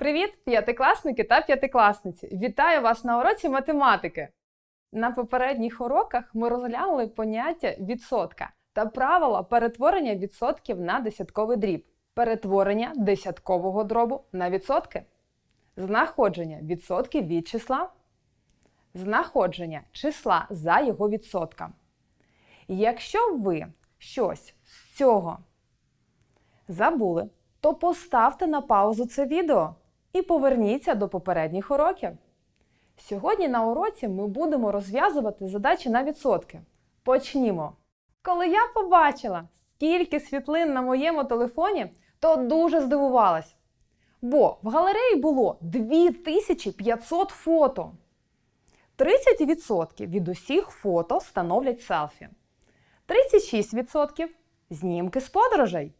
Привіт, п'ятикласники та п'ятикласниці! Вітаю вас на уроці математики. На попередніх уроках ми розглянули поняття відсотка та правила перетворення відсотків на десятковий дріб, перетворення десяткового дробу на відсотки, знаходження відсотків від числа, знаходження числа за його відсотком. Якщо ви щось з цього забули, то поставте на паузу це відео і поверніться до попередніх уроків. Сьогодні на уроці ми будемо розв'язувати задачі на відсотки. Почнімо. Коли я побачила, скільки світлин на моєму телефоні, то дуже здивувалась. Бо в галереї було 2500 фото. 30% від усіх фото становлять селфі. 36% знімки з подорожей.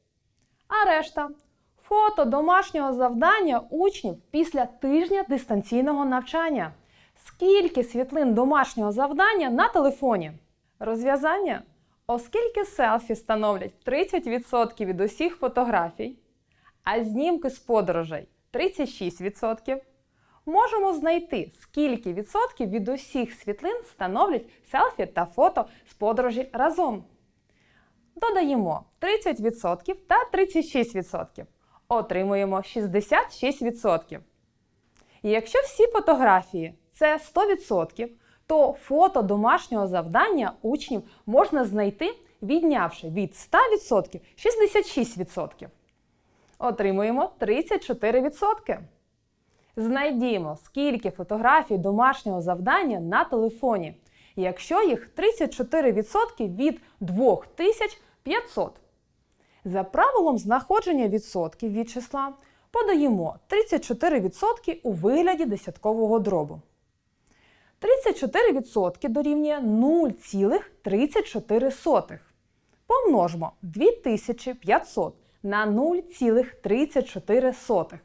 А решта фото домашнього завдання учнів після тижня дистанційного навчання. Скільки світлин домашнього завдання на телефоні? Розв'язання. Оскільки селфі становлять 30% від усіх фотографій, а знімки з подорожей 36%, можемо знайти, скільки відсотків від усіх світлин становлять селфі та фото з подорожі разом. Додаємо 30% та 36%. Отримуємо 66%. І якщо всі фотографії це 100%, то фото домашнього завдання учнів можна знайти, віднявши від 100% 66%. Отримуємо 34%. Знайдімо, скільки фотографій домашнього завдання на телефоні, якщо їх 34% від 2500. За правилом знаходження відсотків від числа подаємо 34% у вигляді десяткового дробу. 34% дорівнює 0,34. Помножимо 2500 на 0,34.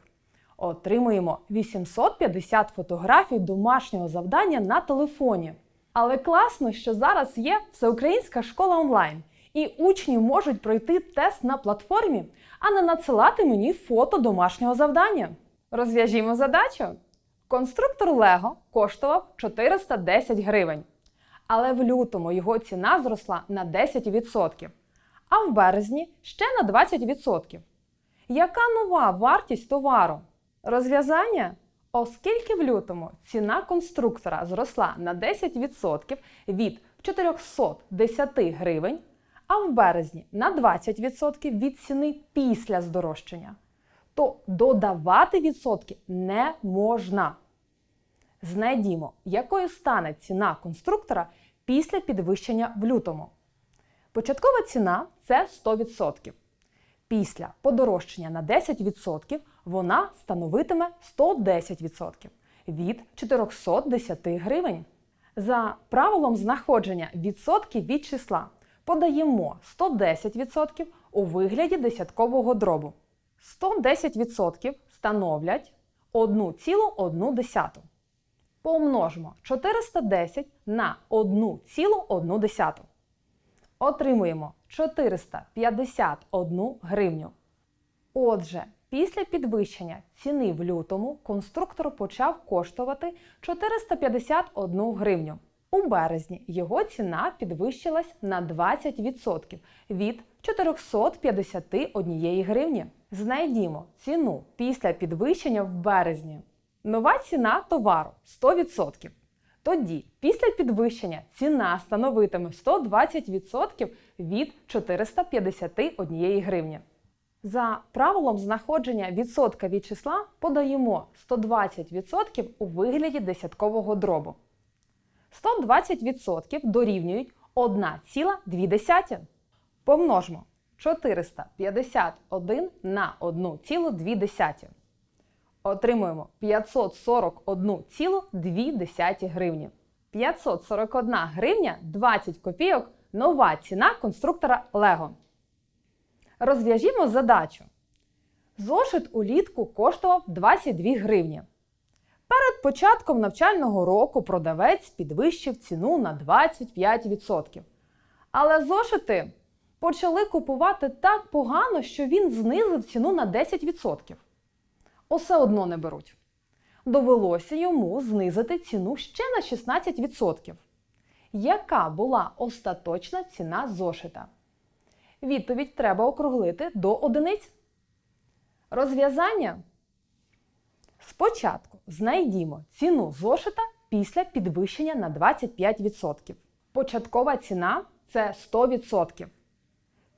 Отримуємо 850 фотографій домашнього завдання на телефоні. Але класно, що зараз є всеукраїнська школа онлайн, і учні можуть пройти тест на платформі, а не надсилати мені фото домашнього завдання. Розв'яжімо задачу. Конструктор Лего коштував 410 гривень, але в лютому його ціна зросла на 10%, а в березні ще на 20%. Яка нова вартість товару? Розв'язання? Оскільки в лютому ціна конструктора зросла на 10% від 410 гривень, а в березні на 20% від ціни після здорожчання, то додавати відсотки не можна. Знайдімо, якою стане ціна конструктора після підвищення в лютому. Початкова ціна це 100%. Після подорожчання на 10% вона становитиме 110% від 410 гривень. За правилом знаходження відсотків від числа подаємо 110% у вигляді десяткового дробу. 110% становлять 1,1. Помножимо 410 на 1,1. Отримуємо 451 гривню. Отже, після підвищення ціни в лютому конструктор почав коштувати 451 гривню. У березні його ціна підвищилась на 20% від 451 гривні. Знайдімо ціну після підвищення в березні. Нова ціна товару 100%. Тоді, після підвищення ціна становитиме 120% від 451 гривні. За правилом знаходження відсотка від числа подаємо 120% у вигляді десяткового дробу. 120% дорівнюють 1,2. Помножимо 451 на 1,2. Отримуємо 541,2 гривні. 541 гривня 20 копійок нова ціна конструктора Лего. Розв'яжімо задачу. Зошит улітку коштував 22 гривні. Перед початком навчального року продавець підвищив ціну на 25%. Але зошити почали купувати так погано, що він знизив ціну на 10%. усе одно не беруть. Довелося йому знизити ціну ще на 16%. Яка була остаточна ціна зошита? Відповідь треба округлити до одиниць. Розв'язання. Спочатку знайдімо ціну зошита після підвищення на 25%. Початкова ціна це 100%.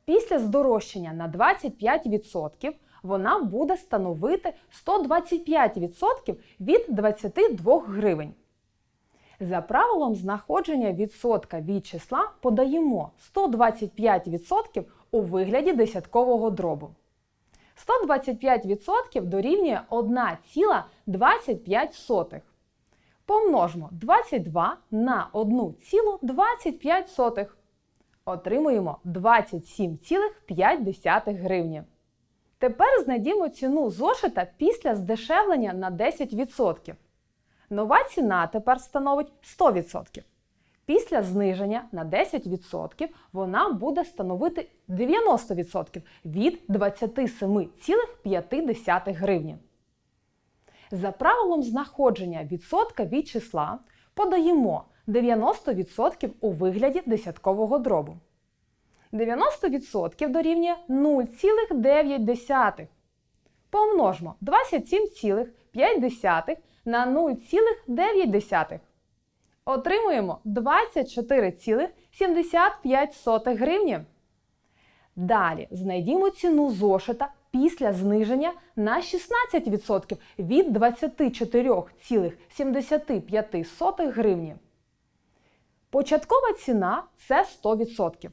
Після здорожчання на 25% вона буде становити 125% від 22 гривень. За правилом знаходження відсотка від числа подаємо 125% у вигляді десяткового дробу. 125% дорівнює 1,25. Помножмо 22 на 1,25. Отримуємо 27,5 гривні. Тепер знайдімо ціну зошита після здешевлення на 10%. Нова ціна тепер становить 100%. Після зниження на 10% вона буде становити 90% від 27,5 гривні. За правилом знаходження відсотка від числа подаємо 90% у вигляді десяткового дробу. 90% дорівнює 0,9. Помножмо 27,5 на 0,9. Отримуємо 24,75 гривні. Далі знайдімо ціну зошита після зниження на 16% від 24,75 гривні. Початкова ціна це 100%.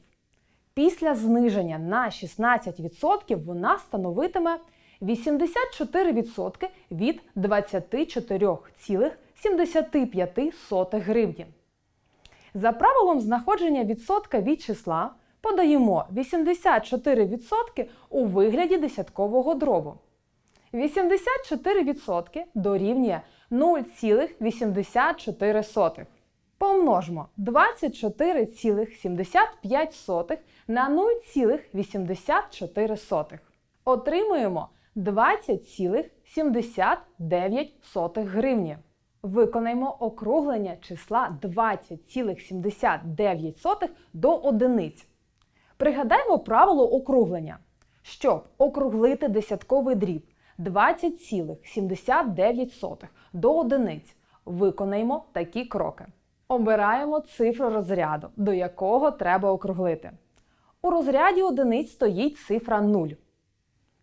Після зниження на 16% вона становитиме 84% від 24,75 гривні. За правилом знаходження відсотка від числа подаємо 84% у вигляді десяткового дробу. 84% дорівнює 0,84. Помножмо 24,75 на 0,84. Отримуємо 20,79 гривні. Виконаймо округлення числа 20,79 до одиниць. Пригадаймо правило округлення. Щоб округлити десятковий дріб 20,79 до одиниць, виконаймо такі кроки. Обираємо цифру розряду, до якого треба округлити. У розряді одиниць стоїть цифра 0.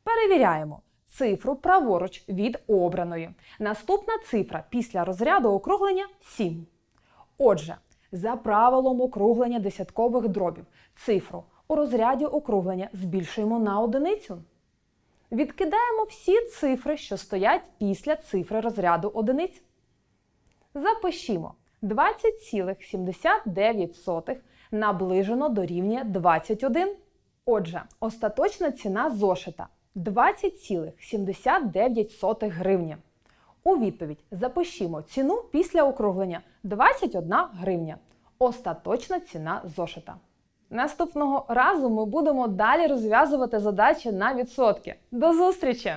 Перевіряємо цифру праворуч від обраної. Наступна цифра після розряду округлення 7. Отже, за правилом округлення десяткових дробів цифру у розряді округлення збільшуємо на одиницю. Відкидаємо всі цифри, що стоять після цифри розряду одиниць. Запишімо 20,79 наближено дорівнює 21. Отже, остаточна ціна зошита 20,79 гривні. У відповідь запишімо ціну після округлення 21 гривня. Остаточна ціна зошита. Наступного разу ми будемо далі розв'язувати задачі на відсотки. До зустрічі!